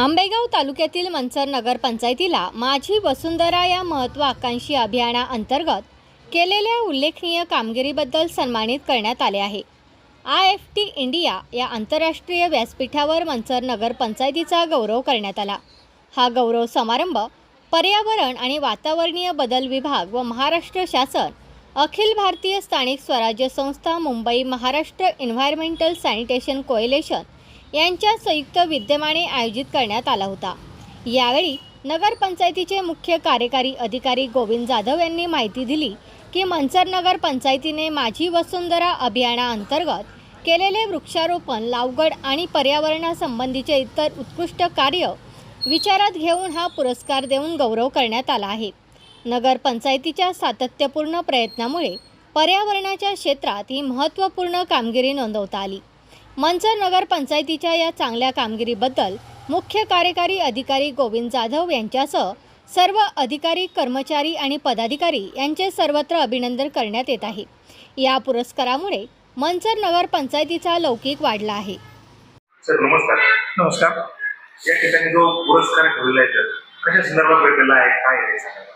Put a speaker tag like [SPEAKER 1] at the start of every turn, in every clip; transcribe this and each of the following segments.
[SPEAKER 1] आंबेगाव तालुक्यातील मंचर नगरपंचायतीला माझी वसुंधरा या महत्त्वाकांक्षी अभियानाअंतर्गत केलेल्या उल्लेखनीय कामगिरीबद्दल सन्मानित करण्यात आले आहे. आय एफ टी इंडिया या आंतरराष्ट्रीय व्यासपीठावर मंचर नगरपंचायतीचा गौरव करण्यात आला. हा गौरव समारंभ पर्यावरण आणि वातावरणीय बदल विभाग व महाराष्ट्र शासन अखिल भारतीय स्थानिक स्वराज्य संस्था Mumbai Maharashtra environmental sanitation coalition यांच्या संयुक्त विद्यमाने आयोजित करण्यात आला होता. यावेळी नगरपंचायतीचे मुख्य कार्यकारी अधिकारी गोविंद जाधव यांनी माहिती दिली की मंचर नगर पंचायतीने माझी वसुंधरा अभियानाअंतर्गत केलेले वृक्षारोपण लावगड आणि पर्यावरणासंबंधीचे इतर उत्कृष्ट कार्य विचारात घेऊन हा पुरस्कार देऊन गौरव करण्यात आला आहे. नगरपंचायतीच्या सातत्यपूर्ण प्रयत्नामुळे पर्यावरणाच्या क्षेत्रात ही महत्त्वपूर्ण कामगिरी नोंदवता आली. मंचर नगरपंचायतीच्या या चांगल्या कामगिरीबद्दल मुख्य कार्यकारी अधिकारी गोविंद जाधव यांच्यासह सर्व अधिकारी कर्मचारी आणि पदाधिकारी यांचे सर्वत्र अभिनंदन करण्यात येत आहे. या पुरस्कारामुळे मंचर नगरपंचायतीचा लौकिक वाढला आहे.
[SPEAKER 2] सर नमस्कार.
[SPEAKER 3] नमस्कार.
[SPEAKER 2] या ठिकाणी जो पुरस्कार ठेवलेला आहे सर कशा संदर्भात भेटलेला आहे? काय आहे? हे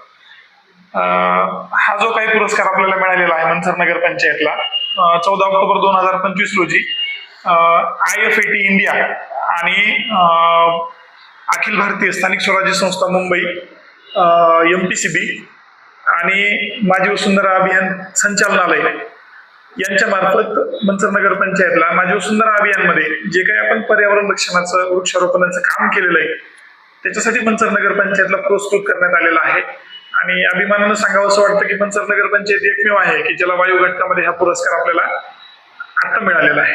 [SPEAKER 3] हा जो काही पुरस्कार आपल्याला मिळालेला आहे मंथर नगर पंचायतला चौदा ऑक्टोबर दोन हजार पंचवीस रोजी I F A T India आणि अखिल भारतीय स्थानिक स्वराज्य संस्था Mumbai M P C B आणि माझी वसुंधरा अभियान संचालनालय यांच्या मार्फत मंचर नगर पंचायतला माझी वसुंधरा अभियानमध्ये जे काही आपण पर्यावरण रक्षणाचं वृक्षारोपणाचं काम केलेलं आहे त्याच्यासाठी मंचर नगर पंचायतला पुरस्कृत करण्यात आलेला आहे. आणि अभिमानानं सांगावं असं वाटतं की मंचर नगर पंचायत एकमेव आहे की ज्याला वायू घटकामध्ये हा पुरस्कार आपल्याला आता मिळालेला आहे.